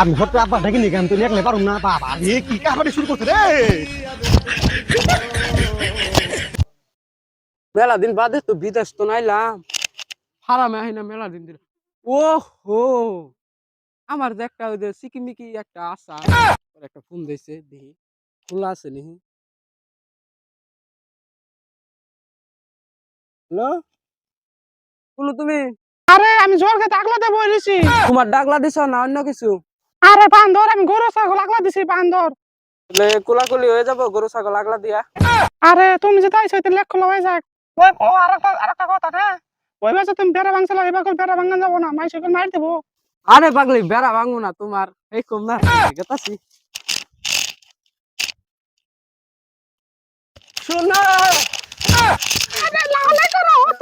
আমি হয়তো আব্বা ডাকি নি গান তুই একলে পারুম না। বাবা রে কি কাহাবাড়ি শুরু করছে রে? মেলা দিন বাদে তো বিদেশ তো নাইলাম। ফারামে আহি না মেলা দিন দিন ও হো আমার যে একটা ওই যে সিকিমিকি একটা আশা একটা ফোন দিয়েছে দেখি খোলা আছে নিহি হ্যালো? বলো তুমি। আরে আমি জোর খেতে আগলা দেবো বলেছি তোমার ডাকলা দিছ না অন্য কিছু? আরে বান্দর আমি গরু ছাগল আগলা দিছি বান্দর। তাহলে কোলাকুলি হয়ে যাব গরু ছাগল আগলা দিয়া। আরে তুমি যে তাই সইতে লেখ খোলা হয়ে যাক। ওই ও আরেকটা আরেকটা কথা না। ওই বাসে তুমি বেড়া ভাঙছিল এবার করে বেড়া ভাঙান যাব না মাই সইকে মার দেবো। আরে পাগলি বেড়া ভাঙবো না তোমার। এই কম না গেতাছি শোনা। আরে লালে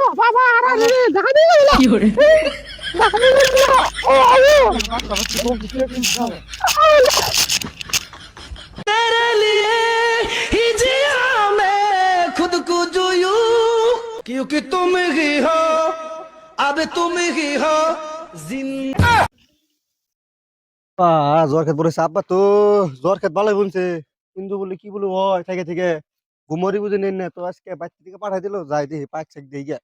ও তো বাবা আরে দেখা দিয়ে গেল কি করে দেখা দিয়ে গেল ও আয়ো खुद को जो यूं क्योंकि तुम ही हो अब तुम ही हो जिंदा আহ, জ্বর খেত পড়েছে আব্বা তো জ্বর খেত ভালোই বলছে কিন্তু বলে কি বলে হয় থেকে থেকে ঘুমরি বুঝে নেন না তো আজকে বাচ্চা থেকে পাঠাই দিল যাই দেখি পাক চেক দিয়ে গিয়া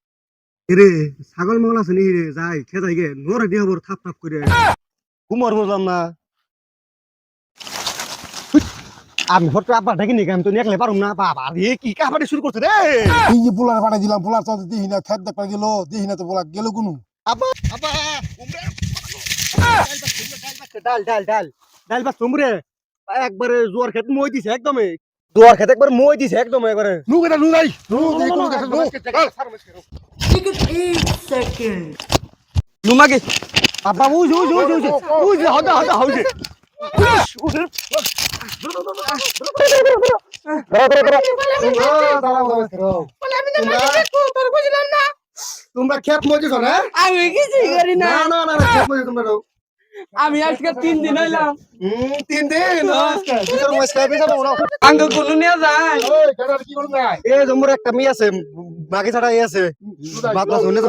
রে ছাগল মগল আছে নি রে যাই গে নরে দিয়ে বড় থাপ থাপ করে বুঝলাম না আমি হয়তো আব্বা ডাকি নি গান তুই একলে পারুম না বাবা রে কি কাহাবাড়ি শুরু করছে রে এই যে পোলার পাঠাই দিলাম পোলার তো দেখি না খেত দেখা গেল দেখি না তো পোলা গেল কোনো আব্বা আব্বা উমরে ডাল ডাল ডাল ডাল বা তোমরে একবারে জোয়ার খেত মই দিছে একদমে জোয়ার খেত একবার মই দিছে একদম একবারে নু কেটা নু নাই নু দেই কোনো দেখা নু নুমাগে আব্বা উজ উজ উজ উজ উজ হদা হদা হউছে তোমরা খেত মই না আমি কিছু করি না না না না না, খেত মই তোমরা আমি আজকে তিন দিন হইলাম। তিন দিন? আঙ্গ কোনো নিয়ে যায়। এ জমুর একটা মেয়ে আছে বাকি ছাড়া এ আছে। বাতলা শুনে তো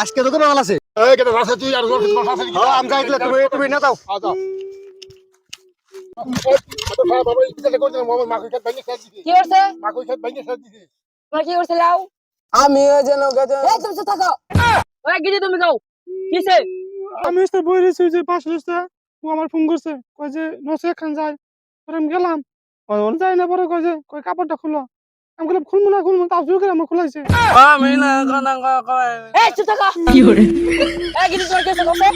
আজকে তো ভালো আছে। হ্যাঁ আমি যাইলে তুমি তুমি না যাও। আমি যেন তুমি কিসে? আমি তো বই রয়েছি যে পাশে রয়েছে ও আমার ফোন করছে কয় যে নসে খান যায় পরে আমি গেলাম। ওর যাই না। পরে কয় যে কয় কাপড়টা খুলো। আমি বললাম খুলবো না খুলবো তার জোর করে আমার খোলাইছে। আমি না কানা কয় চুপ থাকো। কি করে এই গিয়ে তোমার কি করছে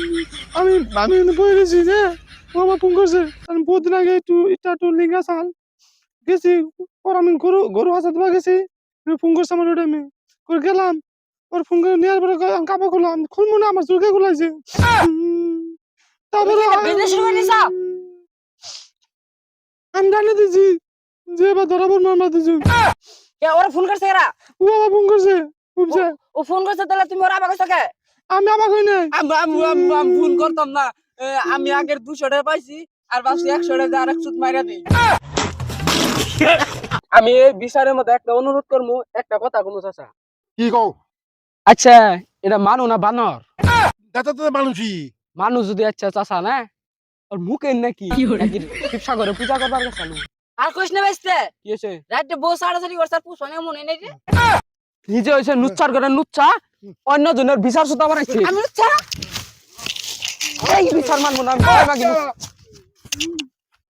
আমি আমি বই রয়েছি যে ও আমার ফোন করছে। আমি বহুদিন আগে একটু এটা একটু লিঙ্গা চাল গেছি পর আমি গরু গরু হাসা দেওয়া গেছি। ফোন করছে আমার ওটা আমি করে গেলাম। ওর ফোন করে নেওয়ার পরে কাপড় খুললাম খুলবো না আমার খোলাইছে তারপরে আমি জানিয়ে দিছি যে এবার ধরা পড়ব আমরা দুজন। ওরা ফোন করছে এরা? ও আমার ফোন করছে বুঝছে? ও ফোন করছে তাহলে তুমি ওরা আবার কে? আমি আমার কই নাই? আমি আমি আমি- আমি ফোন করতাম না। এ, আমি আগের দুশো টাকা পাইছি আর ভাবছি একশো টাকা আর এক সুদ মাইরা দিই। আমি এই বিচারের মধ্যে একটা অনুরোধ করব একটা কথা কোনো চাচা। কি কও? আচ্ছা এটা মানু না বানর? এটা তো মানুষই। মানুষ যদি আচ্ছা চাচা না? ওর মুখের নাকি শিবসা করে পূজা করবার গেছে আর কইস না বেসতে কি হয়েছে? রাতে বউ সাড়াসাড়ি করছে আর পুষনে মনে নেই রে নিজে হয়েছে নুচ্ছার করে নুচ্ছা অন্য জনের বিচার সুতা বানাইছে। আমি হচ্ছে এই বিচার মানবো না আমি।